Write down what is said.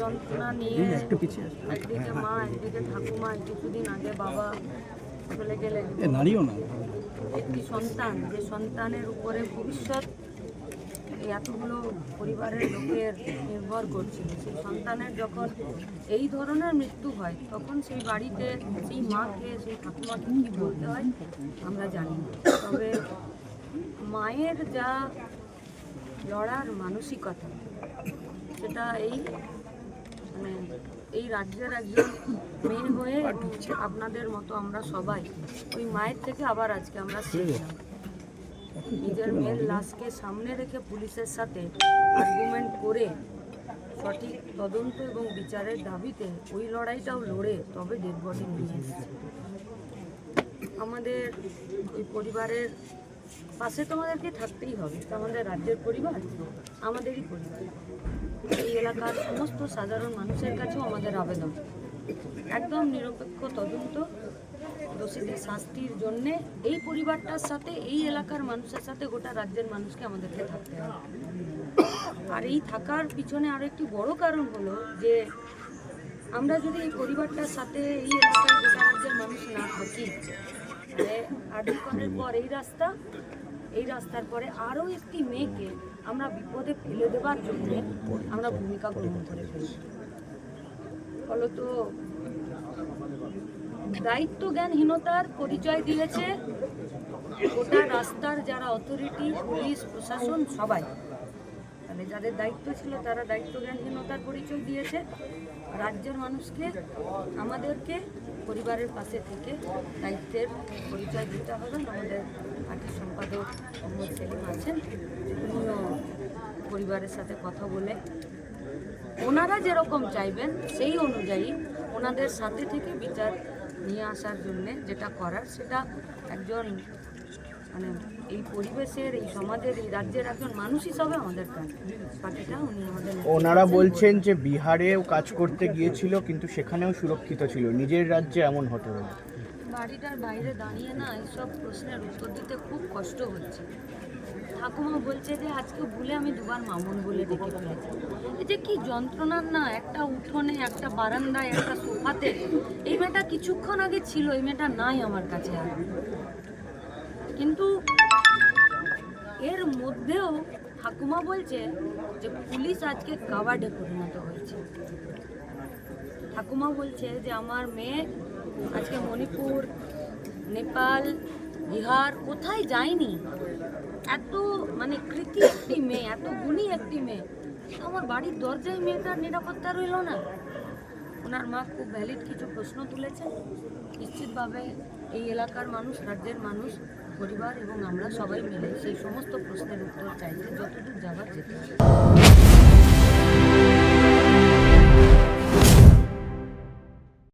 যন্ত্রণা নিয়ে একদিকে মা একদিকে ঠাকুমা কিছুদিন আগে বাবা চলে গেলেন। নারীও না। একটি সন্তান? যে সন্তানের উপরে ভবিষ্যৎ এতগুলো পরিবারের লোকের নির্ভর করছিল। সেই সন্তানের যখন এই ধরনের মৃত্যু হয় তখন সেই বাড়িতে সেই মাকে সেই ঠাকুমাকে কী বলতে হয়? আমরা জানি তবে মায়ের যা লড়ার মানসিকতা সেটা এই মানে এই রাজ্যের একজন মেয়ে হয়ে আপনাদের মতো আমরা সবাই। ওই মায়ের থেকে আবার আজকে আমরা নিজের মেয়ের লাশকে সামনে রেখে পুলিশের সাথে আর্গুমেন্ট করে সঠিক তদন্ত এবং বিচারের দাবিতে ওই লড়াইটাও লড়ে তবে ডেড বডি নিয়ে এসেছে। আমাদের ওই পরিবারের পাশে তোমাদেরকে থাকতেই হবে। আমাদের রাজ্যের পরিবার, আমাদেরই পরিবার। এই এলাকার সমস্ত সাধারণ মানুষের কাছেও আমাদের আবেদন। একদম নিরপেক্ষ তদন্ত, দোষীদের শাস্তির জন্য এই পরিবারটার সাথে, এই এলাকার মানুষের সাথে গোটা রাজ্যের মানুষকে আমাদেরকে থাকতে হবে। আর এই থাকার পিছনে আরও একটি বড় কারণ হলো যে, আমরা যদি এই পরিবারটার সাথে, এই এলাকার গোটা রাজ্যের তাহলে পর এই রাস্তা এই রাস্তার পরে আরও একটি মেয়েকে আমরা বিপদে ফেলে দেবার জন্য আমরা ভূমিকা গ্রহণ করে ফেলি ফলত দায়িত্ব জ্ঞানহীনতার পরিচয় দিয়েছে গোটা রাস্তার যারা অথরিটি পুলিশ প্রশাসন সবাই। মানে যাদের দায়িত্ব ছিল তারা দায়িত্ব জ্ঞানহীনতার পরিচয় দিয়েছে। রাজ্যের মানুষকে, আমাদেরকে, পরিবারের পাশে থেকে দায়িত্বের পরিচয় দিতে হবে। আমাদের পার্টি সম্পাদক মোহাম্মদ সেলিম আছেন। উনিও পরিবারের সাথে কথা বলে ওনারা যেরকম চাইবেন সেই অনুযায়ী ওনাদের সাথে থেকে বিচার নিয়ে আসার জন্যে যেটা করার সেটা একজন মানে এই পরিবেশের এই সমাজের এই রাজ্যের একজন মানুষ হিসাবে আমাদের কাজ বাকিটা উনি আমাদের ওনারা বলছেন যে বিহারেও কাজ করতে গিয়েছিল কিন্তু সেখানেও সুরক্ষিত ছিল। নিজের রাজ্যে এমন হতে হবে বাড়িটার বাইরে দাঁড়িয়ে না এইসব প্রশ্নের উত্তর দিতে খুব কষ্ট হচ্ছে। ঠাকুমা বলছে যে আজকে ভুলে আমি দুবার মামুন বলে ডেকে ফেলেছি। এই যে কি যন্ত্রণার না একটা উঠোনে একটা বারান্দায় একটা সোফাতে এই মেয়েটা কিছুক্ষণ আগে ছিল এই মেয়েটা নাই আমার কাছে আর। কিন্তু এর মধ্যেও ঠাকুমা বলছে যে পুলিশ আজকে কাবাডে পরিণত হয়েছে। ঠাকুমা বলছে যে আমার মেয়ে আজকে মণিপুর, নেপাল, বিহার কোথায় যায়নি? এত মানে কৃতি একটি মেয়ে, এত গুণী একটি মেয়ে। আমার বাড়ির দরজায় মেয়েটার নিরাপত্তা রইল না। ওনার মা খুব ভ্যালিড কিছু প্রশ্ন তুলেছেন। নিশ্চিতভাবে এই এলাকার মানুষ, রাজ্যের মানুষ পরিবার এবং আমরা সবাই মিলে সেই সমস্ত প্রশ্নের উত্তর চাইতে যতদূর যাবার যেতে